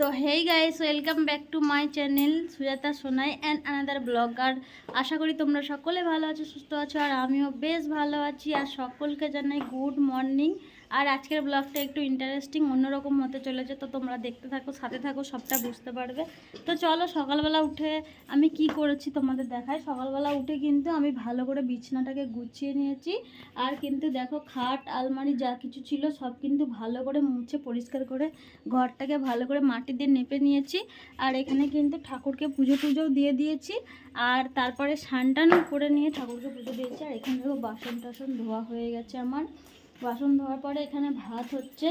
তো hey guys, welcome back to my channel Sujata Sonai and another blog আর আশা করি তোমরা সকলে ভালো আছো, সুস্থ আছো, আর আমিও বেশ ভালো আছি। আর সকলকে জানাই গুড মর্নিং আর আজকের ব্লগটা একটু ইন্টারেস্টিং অন্যরকম হতে চলেছে, তো তোমরা দেখতে থাকো, সাথে থাকো, সবটা বুঝতে পারবে। তো চলো, সকালবেলা উঠে আমি কি করেছি তোমাদের দেখায় সকালবেলা উঠে কিন্তু আমি ভালো করে বিছানাটাকে গুছিয়ে নিয়েছি। আর কিন্তু দেখো, খাট, আলমারি, যা কিছু ছিল, সব কিন্তু ভালো করে মুছে, পরিষ্কার করে ঘরটাকে ভালো করে মাটি দিয়ে নেপে নিয়েছি। আর এখানে কিন্তু ঠাকুরকে পুজো টুজোও দিয়ে দিয়েছি। আর তারপরে সানটানও করে নিয়ে ঠাকুরকে পুজো দিয়েছি। আর এখানে বাসন টাসন ধোয়া হয়ে গেছে আমার। বাসন ধোয়ার পরে এখানে ভাত হচ্ছে।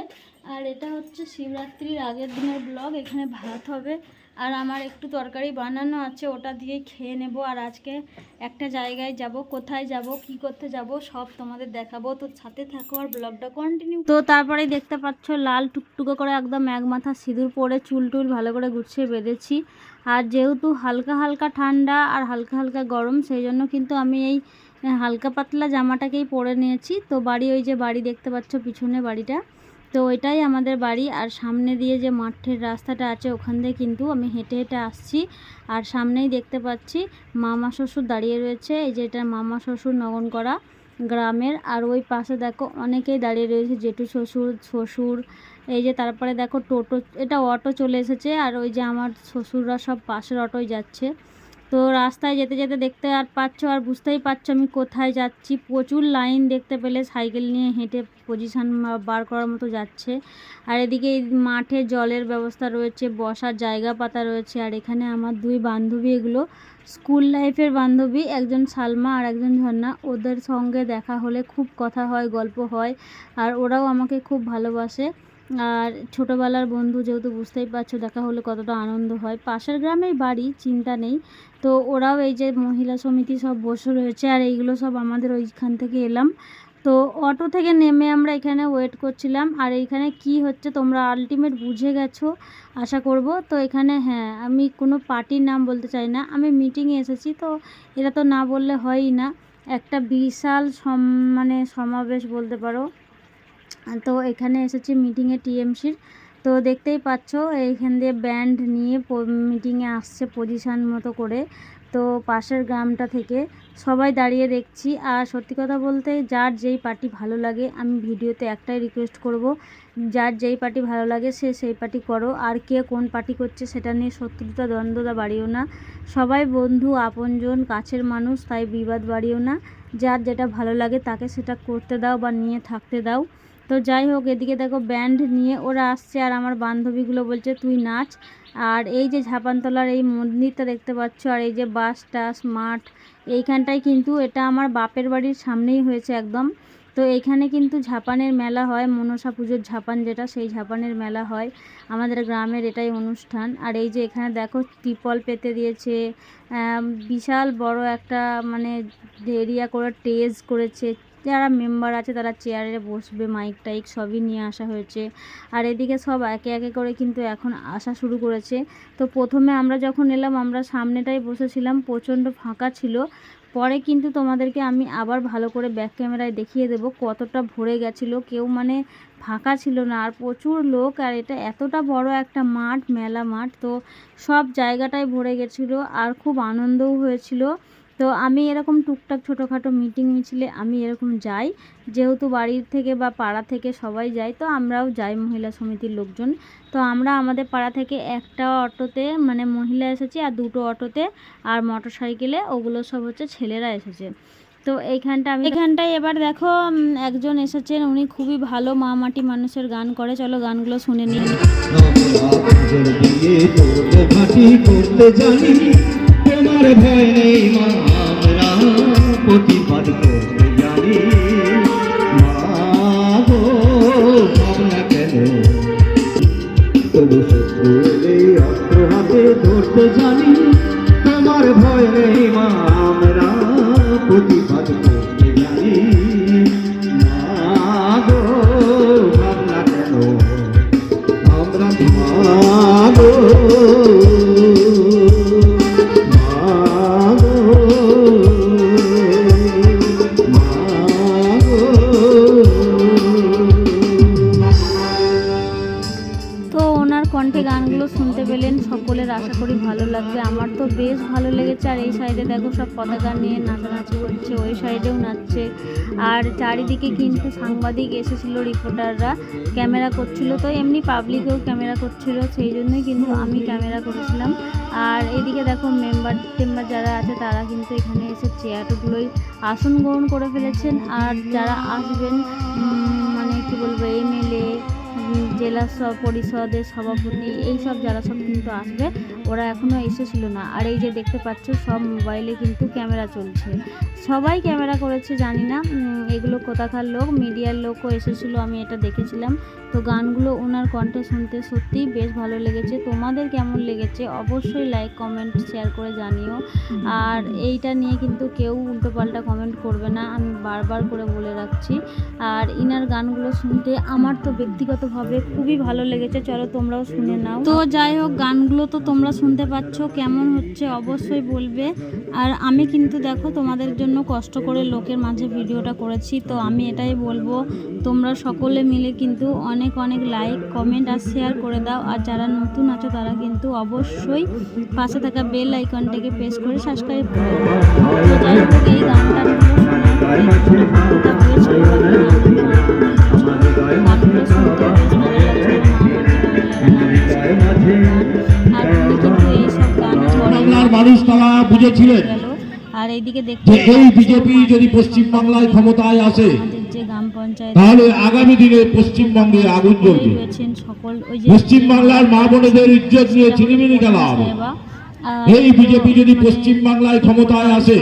আর এটা হচ্ছে শিবরাত্রির আগের দিনের ব্লগ এখানে ভাত হবে। আর আমার একটু তরকারি বানানো আছে, ওটা দিয়ে খেয়ে নেব। আর আজকে একটা জায়গায় যাব, কোথায় যাব, কি করতে যাব, সব তোমাদের দেখাবো। তো সাথে থাকো আর ব্লগটা কন্টিনিউ তো তারপরে দেখতে পাচ্ছ, লাল টুকটুকো করে একদম এক মাথা সিঁদুর পরে চুল টুল ভালো করে গুছিয়ে বেঁধেছি। আর যেহেতু হালকা হালকা ঠান্ডা আর হালকা হালকা গরম, সেই জন্য কিন্তু আমি এই হালকা পাতলা জামাটাকেই পরে নিয়েছি। তো বাড়ি ওই যে বাড়ি দেখতে পাচ্ছ পিছনে বাড়িটা। তো ওইটাই আমাদের বাড়ি। আর সামনে দিয়ে যে মাঠের রাস্তাটা আছে, ওখান দিয়ে কিন্তু আমি হেঁটে হেঁটে আসছি। আর সামনেই দেখতে পাচ্ছি মামা শ্বশুর দাঁড়িয়ে রয়েছে। এই যে এটা মামা শ্বশুর নগন করা গ্রামের। আর ওই পাশে দেখো অনেকেই দাঁড়িয়ে রয়েছে, জেঠু শ্বশুর শ্বশুর। এই যে তারপরে দেখো টোটো, এটা অটো চলে এসেছে। আর ওই যে আমার শ্বশুররা সব পাশের অটোয় যাচ্ছে। তো রাস্তায় যেতে যেতে দেখতে আর পাচ্ছ আর বুঝতেই পারছ আমি কোথায় যাচ্ছি। প্রচুর লাইন দেখতে পেলে সাইকেল নিয়ে হেঁটে পজিশান বার করার মতো যাচ্ছে। আর এদিকে মাঠে জলের ব্যবস্থা রয়েছে, বসার জায়গা পাতা রয়েছে। আর এখানে আমার দুই বান্ধবী এগুলো, স্কুল লাইফের বান্ধবী, একজন সালমা আর একজন ঝর্ণা। ওদের সঙ্গে দেখা হলে খুব কথা হয়, গল্প হয়। আর ওরাও আমাকে খুব ভালোবাসে। আর ছোটোবেলার বন্ধু যেহেতু বুঝতেই পারছ দেখা হলে কতটা আনন্দ হয়। পাশের গ্রামেই বাড়ি, চিন্তা নেই। তো ওরাও এই যে মহিলা সমিতি সব বসে রয়েছে আর এইগুলো সব আমাদের ওইখান থেকে এলাম। তো অটো থেকে নেমে আমরা এখানে ওয়েট করছিলাম। আর এইখানে কি হচ্ছে তোমরা আলটিমেট বুঝে গেছো, আশা করব। তো এখানে হ্যাঁ আমি কোনো পার্টির নাম বলতে চাই না। আমি মিটিংয়ে এসেছি তো এটা তো না বললে হয়ই না। একটা বিশাল সম মানে সমাবেশ বলতে পারো। তো এখানে এসেছি মিটিংয়ে টিএমসির। তো দেখতেই পাচ্ছ, এইখান দিয়ে ব্যান্ড নিয়ে মিটিংয়ে আসছে পজিশান মতো করে। তো পাশের গ্রামটা থেকে সবাই দাঁড়িয়ে দেখছি। আর সত্যি কথা বলতে যার যেই পার্টি ভালো লাগে, আমি ভিডিওতে একটাই রিকোয়েস্ট করব, যার যেই পার্টি ভালো লাগে সে সেই পার্টি করো। আর কে কোন পার্টি করছে সেটা নিয়ে শত্রুতা দ্বন্দ্বতা বাড়িও না। সবাই বন্ধু, আপনজন, কাছের মানুষ, তাই বিবাদ বাড়িও না। যার যেটা ভালো লাগে তাকে সেটা করতে দাও বা নিয়ে থাকতে দাও। তো যাই হোক, এদিকে দেখো ব্যান্ড নিয়ে ওরা আসছে আর আমার বান্ধবীগুলো বলছে, তুই নাচ। আর এই যে ঝাপানতলার এই মন্দিরটা দেখতে পাচ্ছ, আর এই যে বাস টাস মাঠ এইখানটায় কিন্তু এটা আমার বাপের বাড়ির সামনেই হয়েছে একদম। তো এইখানে কিন্তু ঝাপানের মেলা হয়, মনসা পুজোর ঝাপান যেটা, সেই ঝাপানের মেলা হয়। আমাদের গ্রামের এটাই অনুষ্ঠান। আর এই যে এখানে দেখো টিপল পেতে দিয়েছে বিশাল বড় একটা মানে এরিয়া করে টেজ করেছে যারা মেম্বার আছে তারা চেয়ারে বসবে মাইক টাইক সবই নিয়ে আসা হয়েছে। আর এদিকে সব একে একে করে কিন্তু এখন আসা শুরু করেছে। তো প্রথমে আমরা যখন এলাম, আমরা সামনেটাই বসেছিলাম, প্রচণ্ড ফাঁকা ছিল। পরে কিন্তু তোমাদেরকে আমি আবার ভালো করে ব্যাক ক্যামেরায় দেখিয়ে দেব কতটা ভরে গেছিল। কেউ মানে ফাঁকা ছিল না। আর প্রচুর লোক, আর এটা এতটা বড় একটা মাঠ, মেলা মাঠ। তো সব জায়গাটাই ভরে গেছিল। আর খুব আনন্দও হয়েছিল। তো আমি এরকম টুকটাক ছোটোখাটো মিটিং মিছিলে আমি এরকম যাই। যেহেতু বাড়ির থেকে বা পাড়া থেকে সবাই যায় তো আমরাও যাই মহিলা সমিতির লোকজন। তো আমরা আমাদের পাড়া থেকে একটা অটোতে মানে মহিলা এসেছি আর দুটো অটোতে আর মোটর সাইকেলে ওগুলো সব হচ্ছে ছেলেরা এসেছে। তো এইখানটা আমি এখানটায় এবার দেখো একজন এসেছেন উনি খুবই ভালো মা মাটি মানুষের গান করে। চলো গানগুলো শুনে নিই। তোমার ভয় নেই মা। প্রতিবাদ করতে জানি মা ভাবনা কেন? তবু শত্রু অস্ত্র হাতে ধরতে জানি। এই সাইডে দেখো সব পতাকা নিয়ে নাচানাচি করছে, ওই সাইডেও নাচছে। আর চারিদিকে কিন্তু সাংবাদিক এসেছিল রিপোর্টাররা ক্যামেরা করছিল তো, এমনি পাবলিকেও ক্যামেরা করছিল, সেই জন্যই কিন্তু আমি ক্যামেরা করেছিলাম। আর এইদিকে দেখো মেম্বার টেম্বার যারা আছে, তারা কিন্তু এখানে এসে চেয়ারগুলোই আসন গ্রহণ করে ফেলেছেন। আর যারা আসবেন মানে কি বলব এমএলএ জেলা পরিষদের সভাপতি, এইসব যারা সব কিন্তু আসবে, ওরা এখনও এসেছিল না। আর এই যে দেখতে পাচ্ছ, সব মোবাইলে কিন্তু ক্যামেরা চলছে। সবাই ক্যামেরা করেছে, জানি না এগুলো কোথাকার লোক, মিডিয়ার লোকও এসেছিল, আমি এটা দেখেছিলাম। তো গানগুলো ওনার কণ্ঠে শুনতে সত্যিই বেশ ভালো লেগেছে। তোমাদের কেমন লেগেছে? অবশ্যই লাইক কমেন্ট শেয়ার করে জানিও। আর এইটা নিয়ে কিন্তু কেউ উল্টোপাল্টা কমেন্ট করবে না, আমি বারবার করে বলে রাখছি। আর ইনার গানগুলো শুনতে আমার তো ব্যক্তিগতভাবে খুবই ভালো লেগেছে। চলো তোমরাও শুনে নাও। তো যাই হোক, গানগুলো তো তোমরা শুনতে পাচ্ছ, কেমন হচ্ছে অবশ্যই বলবে। আর আমি কিন্তু দেখো, তোমাদের জন্য কষ্ট করে লোকের মাঝে ভিডিওটা করেছি, তো আমি এটাই বলব, তোমরা সকলে মিলে কিন্তু অনেক অনেক লাইক কমেন্ট আর শেয়ার করে দাও। আর যারা নতুন আছো, তারা কিন্তু অবশ্যই পাশে থাকা বেল আইকনটাকে প্রেস করে সাবস্ক্রাইব করে তো যাই হোক, এই গানটা হয়েছিল গানগুলো শুনতে বেশ ভালো লাগছিল আর উনি কিন্তু এইসব গান বাংলার মানুষ তারা বুঝেছিলেন আর এইদিকে যে এই বিজেপি যদি পশ্চিম ক্ষমতায় আসে আমাদের যে গ্রাম পঞ্চায়েত তাহলে আগামী দিনে পশ্চিমবঙ্গে আগুন জ্বলবে। রয়েছেন সকল ওই যে পশ্চিম বাংলার মা বোনেদের ইজ্জত নিয়ে ছিনিমিনি খেলা হবে এই বিজেপি যদি পশ্চিম বাংলায় ক্ষমতায় আসে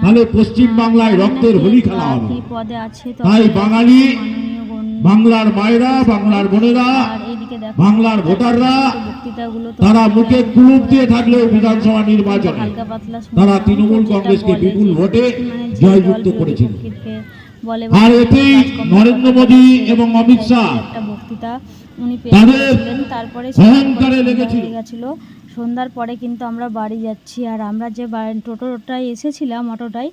তাহলে পশ্চিম বাংলায় রক্তের হোলি খেলা হবে তাই বাঙালি বাংলার মায়েরা বাংলার বোনেরা বাংলার ভোটাররা তারা মুখে কুলুপ দিয়ে থাকলেও বিধানসভা নির্বাচনে তারা তৃণমূল কংগ্রেসকে বিপুল ভোটে মানে জয়যুক্ত করেছিল। আর এতেই নরেন্দ্র মোদী এবং অমিত শাহ তাদের অহংকারে লেগেছিল। সন্ধ্যার পরে কিন্তু আমরা বাড়ি যাচ্ছি আর আমরা যে টোটোটায় এসেছিলাম অটোটায়